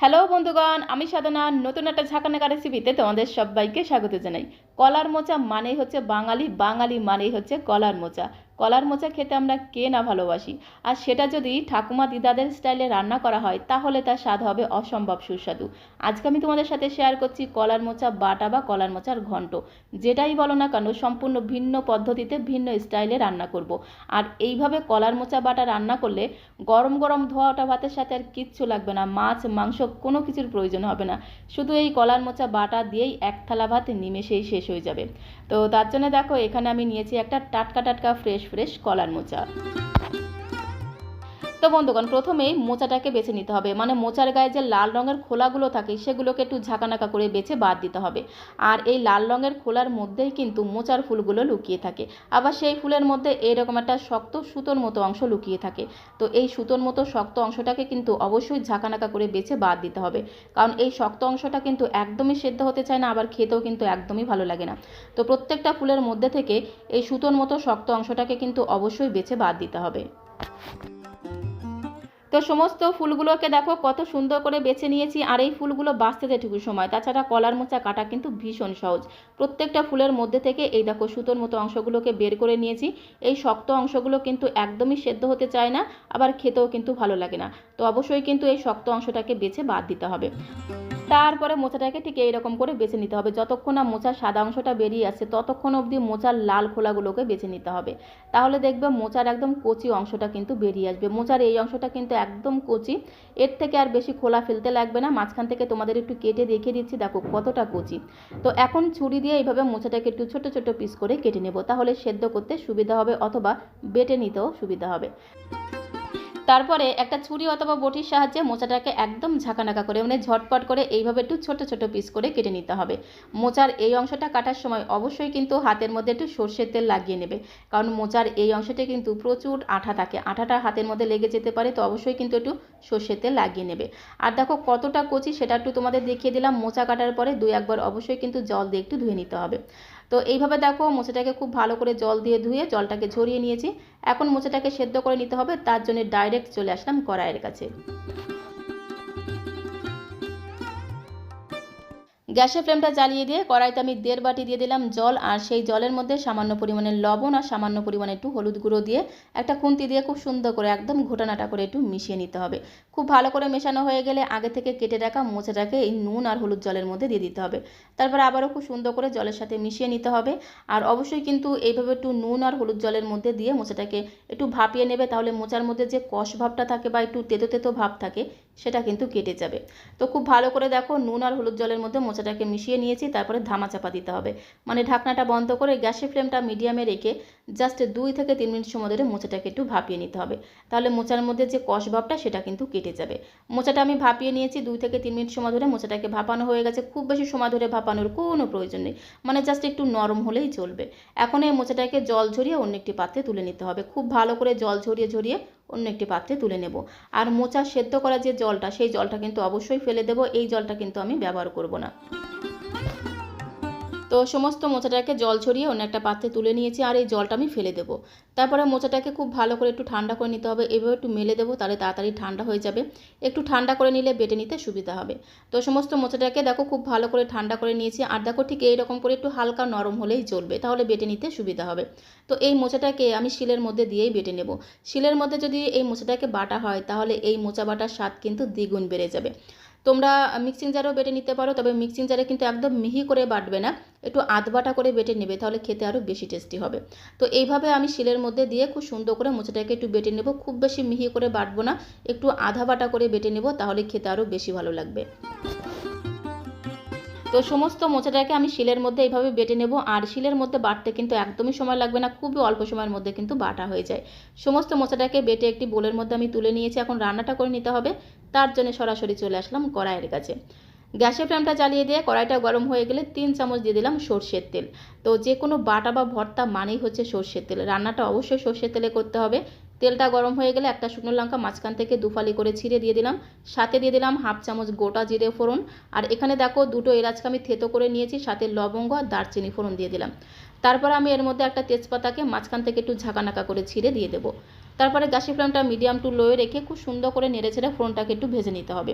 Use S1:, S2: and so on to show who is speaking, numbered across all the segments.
S1: Hello বন্ধুগণ, আমি সাধনা। নতুন একটা ঝাঁকানাকা রেসিপিতে তোমাদের সবাইকে স্বাগত জানাই। কলার মোচা মানেই হচ্ছে বাঙালি বাঙালি মানেই হচ্ছে কলার মোচা। কলার মোচা খেতে আমরা কে না ভালোবাসি? আর সেটা যদি ঠাকুমা দিদাদের স্টাইলে রান্না করা হয়, তাহলে তার স্বাদ হবে অসম্ভব সুস্বাদু। আজকে আমি তোমাদের সাথে শেয়ার করছি কলার মোচা বাটা বা কলার মোচার ঘন্ট। যেটাই বলো না কেন, সম্পূর্ণ ভিন্ন পদ্ধতিতে ভিন্ন স্টাইলে রান্না করব। আর এইভাবে কলার মোচা বাটা রান্না করলে গরম গরম ধোয়া ওটা ভাতের সাথে আর কিচ্ছু লাগবে না, মাছ, মাংস কোনো কিছুর প্রয়োজন হবে না। শুধু এই কলার মোচা বাটা দিয়েই এক থালা ভাত নিমেষেই শেষ হয়ে যাবে। তো তার জন্য দেখো, এখানে আমি নিয়েছি একটা টাটকা টাটকা ফ্রেশ ফ্রেশ কলার মোচা। তো বন্ধুগণ, প্রথমেই মোচাটাকে বেছে নিতে হবে। মানে মোচার গায়ে যে লাল রঙের খোলাগুলো থাকে, সেগুলোকে একটু ঝাঁকানাকা করে বেছে বাদ দিতে হবে। আর এই লাল রঙের খোলার মধ্যেই কিন্তু মোচার ফুলগুলো লুকিয়ে থাকে। আবার সেই ফুলের মধ্যে এরকম একটা শক্ত সুতোর মতো অংশ লুকিয়ে থাকে। তো এই সুতোর মতো শক্ত অংশটাকে কিন্তু অবশ্যই ঝাঁকানাকা করে বেছে বাদ দিতে হবে। কারণ এই শক্ত অংশটা কিন্তু একদমই সেদ্ধ হতে চায় না, আবার খেতেও কিন্তু একদমই ভালো লাগে না। তো প্রত্যেকটা ফুলের মধ্যে থেকে এই সুতোর মতো শক্ত অংশটাকে কিন্তু অবশ্যই বেছে বাদ দিতে হবে। তো সমস্ত ফুলগুলোকে দেখো, কত সুন্দর করে বেছে নিয়েছি, আর এই ফুলগুলো বাঁচতে যেটুকু সময়। তাছাড়া কলার মোচা কাটা কিন্তু ভীষণ সহজ। প্রত্যেকটা ফুলের মধ্যে থেকে এই দেখো সুতোর মতো অংশগুলোকে বের করে নিয়েছি। এই শক্ত অংশগুলো কিন্তু একদমই সেদ্ধ হতে চায় না, আবার খেতেও কিন্তু ভালো লাগে না। তো অবশ্যই কিন্তু এই শক্ত অংশটাকে বেছে বাদ দিতে হবে। তারপরে মোচাটাকে ঠিক এইরকম করে বেছে নিতে হবে। যতক্ষণ না মোচার সাদা অংশটা বেরিয়ে আসছে, ততক্ষণ অবধি মোচার লাল খোলাগুলোকে বেছে নিতে হবে। তাহলে দেখবে মোচার একদম কচি অংশটা কিন্তু বেরিয়ে আসবে। মোচার এই অংশটা কিন্তু একদম কচি। এর থেকে আর বেশি খোলা ফেলতে লাগবে না। মাঝখান থেকে তোমাদের একটু কেটে দেখিয়ে দিচ্ছি, দেখো কতটা কচি। তো এখন ছুরি দিয়ে এইভাবে মোচাটাকে একটু ছোট ছোট পিস করে কেটে নেব। তাহলে সেদ্ধ করতে সুবিধা হবে অথবা বেটে নিতেও সুবিধা হবে। তারপরে একটা ছুরি অথবা বটির সাহায্যে মোচাটাকে একদম ঝাঁকানাকা করে মানে ঝটপট করে এইভাবে একটু ছোট ছোট পিস করে কেটে নিতে হবে। মোচার এই অংশটা কাটার সময় অবশ্যই কিন্তু হাতের মধ্যে একটু সর্ষের তেল লাগিয়ে নেবে। কারণ মোচার এই অংশটা কিন্তু প্রচুর আঠা থাকে। আঠাটা হাতের মধ্যে লেগে যেতে পারে, তো অবশ্যই কিন্তু একটু সর্ষের তেল লাগিয়ে নেবে। আর দেখো কতটা কচি সেটা একটু তোমাদের দেখিয়ে দিলাম। মোচা কাটার পরে দুই একবার অবশ্যই কিন্তু জল দিয়ে একটু ধুয়ে নিতে হবে। তো এইভাবে দেখো মোচাটাকে খুব ভালো করে জল দিয়ে ধুয়ে জলটাকে ঝরিয়ে নিয়েছি। এখন মোচাটাকে সেদ্ধ করে নিতে হবে, তার জন্য ডাইরেক্ট চলে আসলাম কড়াইয়ের কাছে। গ্যাসের ফ্লেমটা জ্বালিয়ে দিয়ে কড়াইতে আমি দেড় বাটি দিয়ে দিলাম জল, আর সেই জলের মধ্যে সামান্য পরিমাণে লবণ আর সামান্য পরিমাণে একটু হলুদ গুঁড়ো দিয়ে একটা খুন্তি দিয়ে খুব সুন্দর করে একদম ঘোটানাটা করে একটু মিশিয়ে নিতে হবে। খুব ভালো করে মেশানো হয়ে গেলে আগে থেকে কেটে রাখা মোচাটাকে এই নুন আর হলুদ জলের মধ্যে দিয়ে দিতে হবে। তারপর আবারও খুব সুন্দর করে জলের সাথে মিশিয়ে নিতে হবে, আর অবশ্যই কিন্তু এইভাবে একটু নুন আর হলুদ জলের মধ্যে দিয়ে মোচাটাকে একটু ভাপিয়ে নেবে, তাহলে মোচার মধ্যে যে কষ ভাবটা থাকে বা একটু তেতো তেতো ভাব থাকে সেটা কিন্তু কেটে যাবে। তো খুব ভালো করে দেখো নুন আর হলুদ জলের মধ্যে মোচাটাকে মিশিয়ে নিয়েছি, তারপরে ধামা চাপা দিতে হবে। মানে ঢাকনাটা বন্ধ করে গ্যাসের ফ্লেমটা মিডিয়ামে রেখে জাস্ট দুই থেকে তিন মিনিট সময় ধরে মোচাটাকে একটু ভাপিয়ে নিতে হবে। তাহলে মোচার মধ্যে যে কষ ভাবটা সেটা কিন্তু কেটে যাবে। মোচাটা আমি ভাপিয়ে নিয়েছি দুই থেকে তিন মিনিট সময় ধরে মোচাটাকে ভাপানো হয়ে গেছে। খুব বেশি সময় ধরে ভাপানোর কোনো প্রয়োজন নেই। মানে জাস্ট একটু নরম হলেই চলবে। এখন এই মোচাটাকে জল ঝরিয়ে অন্য একটি পাত্রে তুলে নিতে হবে। খুব ভালো করে জল ঝরিয়ে ঝরিয়ে অন্য একটি পাত্রে তুলে নেব। আর মোচা সেদ্ধ করা যে জলটা, সেই জলটা কিন্তু অবশ্যই ফেলে দেব। এই জলটা কিন্তু আমি ব্যবহার করব না। তো সমস্ত মোচাটাকে জল ছড়িয়ে অন্য একটা পাত্রে তুলে নিয়েছি, আর এই জলটা আমি ফেলে দেবো। তারপরে মোচাটাকে খুব ভালো করে একটু ঠান্ডা করে নিতে হবে। এভাবে একটু মেলে দেবো, তাহলে তাড়াতাড়ি ঠান্ডা হয়ে যাবে। একটু ঠান্ডা করে নিলে বেটে নিতে সুবিধা হবে। তো সমস্ত মোচাটাকে দেখো খুব ভালো করে ঠান্ডা করে নিয়েছি, আর দেখো ঠিক এইরকম করে একটু হালকা নরম হলেই চলবে, তাহলে বেটে নিতে সুবিধা হবে। তো এই মোচাটাকে আমি শিলের মধ্যে দিয়েই বেটে নেব। শিলের মধ্যে যদি এই মোচাটাকে বাটা হয়, তাহলে এই মোচা বাটার স্বাদ কিন্তু দ্বিগুণ বেড়ে যাবে। তোমরা মিক্সিং জারেও বেটে নিতে পারো, তবে মিক্সিং জারে কিন্তু একদম মিহি করে বাটবে না, একটু আধবাটা করে বেটে নেবে, তাহলে খেতে আরও বেশি টেস্টি হবে। তো এইভাবে আমি শিলের মধ্যে দিয়ে খুব সুন্দর করে মোচাটাকে একটু বেটে নেব, খুব বেশি মিহি করে বাটবো না, একটু আধা বাটা করে বেটে নেব, তাহলে খেতে আরও বেশি ভালো লাগবে। তো সমস্ত মোচাটাকে আমি শিলের মধ্যে এইভাবে বেটে নেব, আর শিলের মধ্যে বাটতে কিন্তু একদমই সময় লাগবে না, খুবই অল্প সময়ের মধ্যে কিন্তু বাটা হয়ে যায়। সমস্ত মোচাটাকে বেটে একটি বোলের মধ্যে আমি তুলে নিয়েছি, এখন রান্নাটা করে নিতে হবে। তার জন্য সরাসরি চলে আসলাম কড়াইয়ের কাছে। গ্যাসের ফ্লেমটা জ্বালিয়ে দিয়ে কড়াইটা গরম হয়ে গেলে তিন চামচ দিয়ে দিলাম সর্ষের তেল। তো যে কোনো বাটা বা ভর্তা মানেই হচ্ছে সর্ষের তেল। রান্নাটা অবশ্যই সর্ষের তেলে করতে হবে। তেলটা গরম হয়ে গেলে একটা শুকনো লঙ্কা মাঝখান থেকে দুফালি করে ছিঁড়ে দিয়ে দিলাম। সাথে দিয়ে দিলাম হাফ চামচ গোটা জিরে ফোড়ন। আর এখানে দেখো দুটো এলাচকে আমি থেতো করে নিয়েছি, সাথে লবঙ্গ আর দারচিনি ফোড়ন দিয়ে দিলাম। তারপর আমি এর মধ্যে একটা তেজপাতাকে মাঝখান থেকে একটু ঝাঁকানাকা করে ছিঁড়ে দিয়ে দেবো। তারপরে গ্যাসের ফ্লেমটা মিডিয়াম টু লোয়ে রেখে খুব সুন্দর করে নেড়ে ছেড়ে ফোড়নটাকে একটু ভেজে নিতে হবে।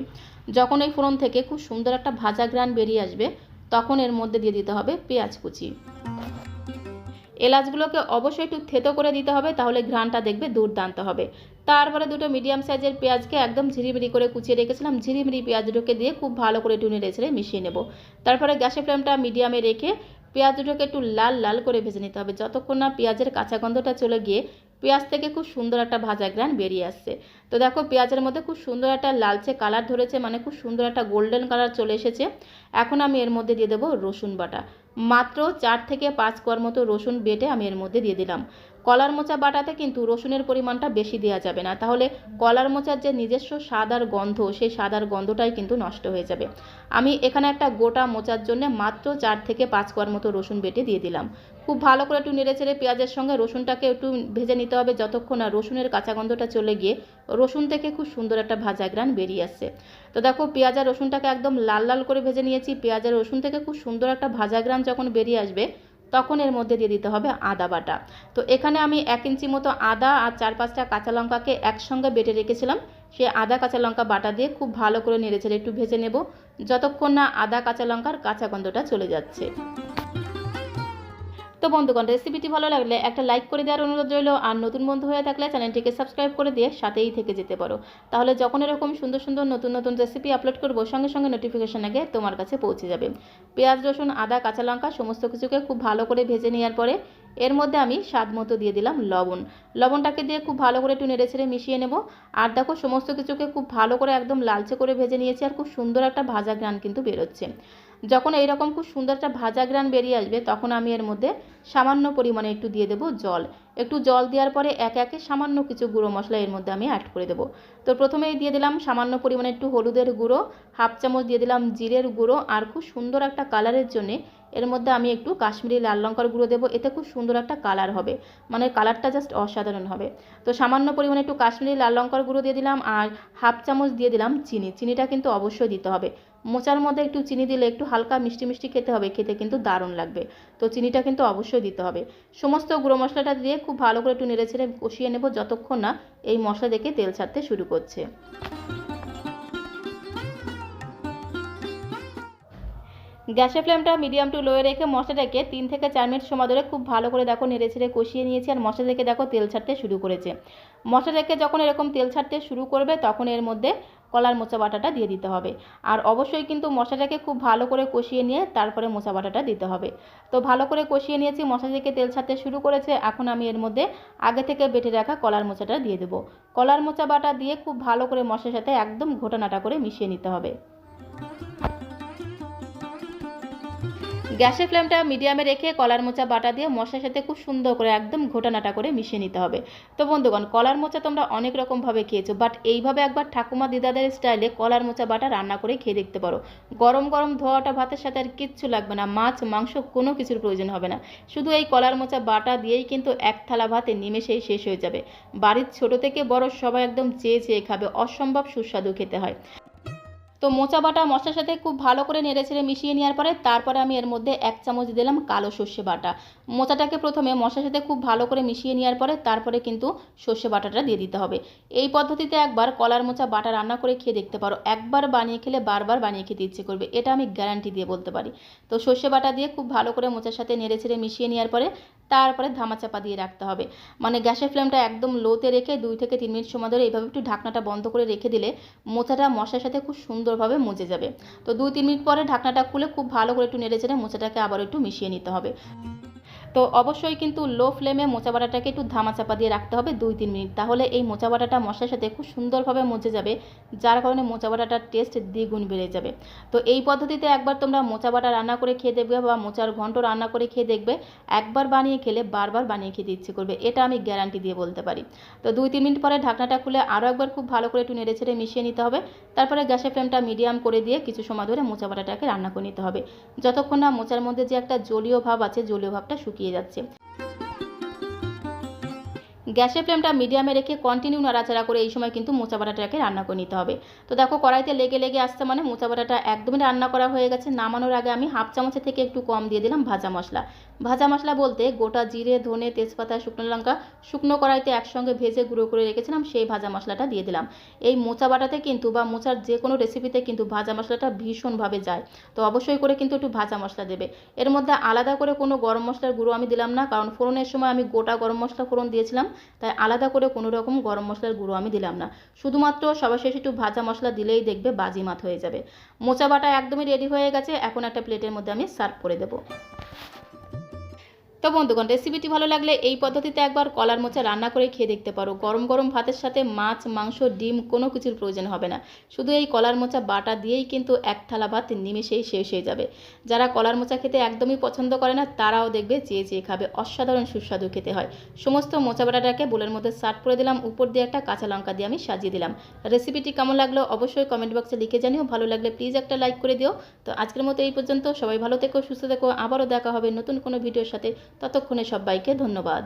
S1: যখন এই ফোড়ন থেকে খুব সুন্দর একটা ভাজা গ্রান বেরিয়ে আসবে, তখন এর মধ্যে দিয়ে দিতে হবে পেঁয়াজ কুচি। এলাচগুলোকে অবশ্যই একটু থেতো করে দিতে হবে, তাহলে ঘ্রাণটা দেখবে দুর্দান্ত হবে। তারপরে দুটো মিডিয়াম সাইজের পেঁয়াজকে একদম ঝিরিমিরি করে কুচিয়ে রেখেছিলাম। ঝিরিমিরি পেঁয়াজ দুটোকে দিয়ে খুব ভালো করে টুনে রেছড়ে মিশিয়ে নেব। তারপরে গ্যাসের ফ্লেমটা মিডিয়ামে রেখে পেঁয়াজ দুটোকে একটু লাল লাল করে ভেজে নিতে হবে। যতক্ষণ না পেঁয়াজের কাঁচা গন্ধটা চলে গিয়ে পেঁয়াজ থেকে খুব সুন্দর একটা ভাজা গ্রান বেরিয়ে আসছে। তো দেখো, পেঁয়াজের মধ্যে খুব সুন্দর একটা লালচে কালার ধরেছে মানে খুব সুন্দর একটা গোল্ডেন কালার চলে এসেছে। এখন আমি এর মধ্যে দিয়ে দেবো রসুন বাটা। মাত্র চার থেকে পাঁচ কোয়ার মতো রসুন বেটে আমি এর মধ্যে দিয়ে দিলাম। কলার মোচা বাটাতে কিন্তু রসুনের পরিমাণটা বেশি দেওয়া যাবে না। তাহলে কলার মোচার যে নিজস্ব স্বাদ আর গন্ধ, সেই স্বাদ আর গন্ধটাই কিন্তু নষ্ট হয়ে যাবে। আমি এখানে একটা গোটা মোচার জন্য মাত্র চার থেকে পাঁচ কোয়ার মতো রসুন বেটে দিয়ে দিলাম। খুব ভালো করে একটু নেড়ে চেড়ে পেঁয়াজের সঙ্গে রসুনটাকে একটু ভেজে নিতে হবে যতক্ষণ না রসুনের কাঁচা গন্ধটা চলে গিয়ে রসুন থেকে খুব সুন্দর একটা ভাজা গ্রান বেরিয়ে আসছে। তো দেখো পেঁয়াজ আর রসুনটাকে একদম লাল লাল করে ভেজে নিয়েছি। পেঁয়াজ আর রসুন থেকে খুব সুন্দর একটা ভাজা গ্রান যখন বেরিয়ে আসবে তখন এর মধ্যে দিয়ে দিতে হবে আদা বাটা। তো এখানে আমি এক ইঞ্চি মতো আদা আর চার পাঁচটা কাঁচা লঙ্কাকে একসঙ্গে বেটে রেখেছিলাম। সে আদা কাঁচা লঙ্কা বাটা দিয়ে খুব ভালো করে নেড়ে ছেড়ে একটু ভেজে নেব। যতক্ষণ না আদা কাঁচা লঙ্কার কাঁচা গন্ধটা চলে যাচ্ছে। তো বন্ধুগণ রেসিপিটি ভালো লাগলে একটা লাইক করে দেওয়ার অনুরোধ রইল। আর নতুন বন্ধু হয়ে থাকলে চ্যানেলটিকে সাবস্ক্রাইব করে দিয়ে সাথেই থেকে যেতে পারো। তাহলে যখন এরকম সুন্দর সুন্দর নতুন নতুন রেসিপি আপলোড করব, সঙ্গে সঙ্গে নোটিফিকেশান আগে তোমার কাছে পৌঁছে যাবে। পেঁয়াজ, রসুন, আদা, কাঁচা লঙ্কা সমস্ত কিছুকে খুব ভালো করে ভেজে নেওয়ার পরে এর মধ্যে আমি স্বাদ মতো দিয়ে দিলাম লবণ। লবণটাকে দিয়ে খুব ভালো করে একটু নেড়ে ছেড়ে মিশিয়ে নেব। আর দেখো সমস্ত কিছুকে খুব ভালো করে একদম লালচে করে ভেজে নিয়েছি আর খুব সুন্দর একটা ভাজা গ্রান কিন্তু বেরোচ্ছে। যখন এইরকম খুব সুন্দর একটা ভাজা গ্রান বেরিয়ে আসবে, তখন আমি এর মধ্যে সামান্য পরিমাণে একটু দিয়ে দেবো জল। একটু জল দেওয়ার পরে একে একে সামান্য কিছু গুঁড়ো মশলা এর মধ্যে আমি অ্যাড করে দেবো। তো প্রথমেই দিয়ে দিলাম সামান্য পরিমাণে একটু হলুদের গুঁড়ো, হাফ চামচ দিয়ে দিলাম জিরের গুঁড়ো আর খুব সুন্দর একটা কালারের জন্যে এর মধ্যে আমি একটু কাশ্মীরি লাল লঙ্কার গুঁড়ো দেবো। এতে খুব সুন্দর একটা কালার হবে মানে কালারটা জাস্ট অসাধারণ হবে। তো সামান্য পরিমাণে একটু কাশ্মীরি লাল লঙ্কার গুঁড়ো দিয়ে দিলাম আর হাফ চামচ দিয়ে দিলাম চিনি। চিনিটা কিন্তু অবশ্যই দিতে হবে। মোচার মধ্যে একটু চিনি দিলে একটু হালকা মিষ্টি মিষ্টি খেতে হবে, খেতে কিন্তু দারুণ লাগবে। তো চিনিটা কিন্তু অবশ্যই দিতে হবে। সমস্ত গুঁড়ো মশলাটা দিয়ে খুব ভালো করে একটু নেড়ে ছেড়ে কষিয়ে নেব যতক্ষণ না এই মশলা দেখে তেল ছাড়তে শুরু করছে। গ্যাসের ফ্লেমটা মিডিয়াম টু লোয়ে রেখে মশলাটাকে তিন থেকে চার মিনিট সময় ধরে খুব ভালো করে দেখো নেড়ে ছেড়ে কষিয়ে নিয়েছি আর মশলা থেকে দেখো তেল ছাড়তে শুরু করেছে। মশলা থেকে যখন এরকম তেল ছাড়তে শুরু করবে তখন এর মধ্যে কলার মোচা বাটাটা দিয়ে দিতে হবে। আর অবশ্যই কিন্তু মশলাটাকে খুব ভালো করে কষিয়ে নিয়ে তারপরে মোচা বাটাটা দিতে হবে। তো ভালো করে কষিয়ে নিয়েছি, মশলা থেকে তেল ছাড়তে শুরু করেছে। এখন আমি এর মধ্যে আগে থেকে বেটে রাখা কলার মোচাটা দিয়ে দেবো। কলার মোচা বাটা দিয়ে খুব ভালো করে মশার সাথে একদম ঘোটানাটা করে মিশিয়ে নিতে হবে। গ্যাসের ফ্লেমটা মিডিয়ামে রেখে কলার মোচা বাটা দিয়ে মশলার সাথে খুব সুন্দর করে একদম ঘোটানাটা করে মিশিয়ে নিতে হবে। তো বন্ধুগণ, কলার মোচা তোমরা অনেক রকমভাবে খেয়েছো বাট এইভাবে একবার ঠাকুমা দিদাদের স্টাইলে কলার মোচা বাটা রান্না করে খেয়ে দেখতে পারো। গরম গরম ধোয়াটা ভাতের সাথে আর কিচ্ছু লাগবে না, মাছ, মাংস কোনো কিছুর প্রয়োজন হবে না। শুধু এই কলার মোচা বাটা দিয়েই কিন্তু এক থালা ভাতে নিমেষেই শেষ হয়ে যাবে। বাড়ির ছোট থেকে বড় সবাই একদম চেয়ে চেয়ে খাবে, অসম্ভব সুস্বাদু খেতে হয়। তো মোচা বাটা মশলার সাথে খুব ভালো করে নেড়ে ছেড়ে মিশিয়ে নেওয়ার পরে তারপরে আমি এর মধ্যে এক চামচ দিলাম কালো সর্ষে বাটা। মোচাটাকে প্রথমে মশলার সাথে খুব ভালো করে মিশিয়ে নেওয়ার পরে তারপরে কিন্তু সর্ষে বাটাটা দিয়ে দিতে হবে। এই পদ্ধতিতে একবার কলার মোচা বাটা রান্না করে খেয়ে দেখতে পারো। একবার বানিয়ে খেলে বারবার বানিয়ে খেতে ইচ্ছে করবে। এটা আমি গ্যারান্টি দিয়ে বলতে পারি। তো সর্ষে বাটা দিয়ে খুব ভালো করে মোচার সাথে নেড়ে ছেড়ে মিশিয়ে নেওয়ার পরে তারপরে ধামাচাপা দিয়ে রাখতে হবে। মানে গ্যাসের ফ্লেমটা একদম লোতে রেখে দুই থেকে তিন মিনিট সময় ধরে এইভাবে একটু ঢাকনাটা বন্ধ করে রেখে দিলে মোচাটা মশার সাথে খুব সুন্দরভাবে মজে যাবে। তো দুই, তিন মিনিট পরে ঢাকনাটা খুলে খুব ভালো করে একটু নেড়ে চেড়ে মোচাটাকে আবার একটু মিশিয়ে নিতে হবে। তো অবশ্যই কিন্তু লো ফ্লেমে মোচা বাটাটাকে একটু ধামা চাপা দিয়ে রাখতে হবে দুই, তিন মিনিট। তাহলে এই মোচা বাটাটা মশলার সাথে খুব সুন্দরভাবে মজে যাবে, যার কারণে মোচা বাটাটার টেস্ট দ্বিগুণ বেড়ে যাবে। তো এই পদ্ধতিতে একবার তোমরা মোচা বাটা রান্না করে খেয়ে দেখবে বা মোচার ঘন্ট রান্না করে খেয়ে দেখবে, একবার বানিয়ে খেলে বারবার বানিয়ে খেতে ইচ্ছে করবে, এটা আমি গ্যারান্টি দিয়ে বলতে পারি। তো দুই, তিন মিনিট পরে ঢাকনাটা খুলে আরও একবার খুব ভালো করে একটু নেড়ে ছেড়ে মিশিয়ে নিতে হবে। তারপরে গ্যাসের ফ্লেমটা মিডিয়াম করে দিয়ে কিছু সময় ধরে মোচা বাটাটাকে রান্না করে নিতে হবে। যতক্ষণ না মোচার মধ্যে যে একটা জলীয় ভাব আছে, জলীয় ভাবটা শুকিয়ে যাচ্ছে। গ্যাসের ফ্লেমটা মিডিয়ামে রেখে কন্টিনিউ নাড়াচাড়া করে এই সময় কিন্তু মোচা বাটাটাকে রান্না করে নিতে হবে। তো দেখো, কড়াইতে লেগে লেগে আসছে মানে মোচা বাটাটা একদমই রান্না করা হয়ে গেছে। নামানোর আগে আমি হাফ চামচের থেকে একটু কম দিয়ে দিলাম ভাজা মশলা। ভাজা মশলা বলতে গোটা জিরে, ধনে, তেজপাতা, শুকনো লঙ্কা শুকনো কড়াইতে একসঙ্গে ভেজে গুঁড়ো করে রেখেছিলাম, সেই ভাজা মশলাটা দিয়ে দিলাম। এই মোচা বাটাতে কিন্তু বা মোচার যে কোনো রেসিপিতে কিন্তু ভাজা মশলাটা ভীষণভাবে যায়। তো অবশ্যই করে কিন্তু একটু ভাজা মশলা দেবে। এর মধ্যে আলাদা করে কোনো গরম মশলার গুঁড়ো আমি দিলাম না, কারণ ফোড়নের সময় আমি গোটা গরম মশলা ফোড়ন দিয়েছিলাম, তাই আলাদা করে কোনো রকম গরম মশলার গুঁড়ো আমি দিলাম না। শুধুমাত্র সবার শেষে একটু ভাজা মশলা দিলেই দেখবে বাজিমাত হয়ে যাবে। মোচা বাটা একদমই রেডি হয়ে গেছে, এখন একটা প্লেটের মধ্যে আমি সার্ভ করে দেবো। তো বন্ধুগণ রেসিপিটি ভালো লাগলে এই পদ্ধতিতে একবার কলার মোচা রান্না করে খেয়ে দেখতে পারো। গরম গরম ভাতের সাথে মাছ, মাংস, ডিম কোনো কিছুর প্রয়োজন হবে না। শুধু এই কলার মোচা বাটা দিয়েই কিন্তু এক থালা ভাত নিমেষেই শেষ হয়ে যাবে। যারা কলার মোচা খেতে একদমই পছন্দ করে না, তারাও দেখবে চেয়ে চেয়ে খাবে। অসাধারণ সুস্বাদু খেতে হয়। সমস্ত মোচা বাটাটাকে বোলের মধ্যে সার্ভ করে দিলাম। উপর দিয়ে একটা কাঁচা লঙ্কা দিয়ে আমি সাজিয়ে দিলাম। রেসিপিটি কেমন লাগল অবশ্যই কমেন্ট বক্সে লিখে জানিও। ভালো লাগলে প্লিজ একটা লাইক করে দিও। তো আজকের মতো এই পর্যন্ত। সবাই ভালো থেকো, সুস্থ থেকো। আবারও দেখা হবে নতুন কোনো ভিডিওর সাথে। ততক্ষণে সবাইকে ধন্যবাদ।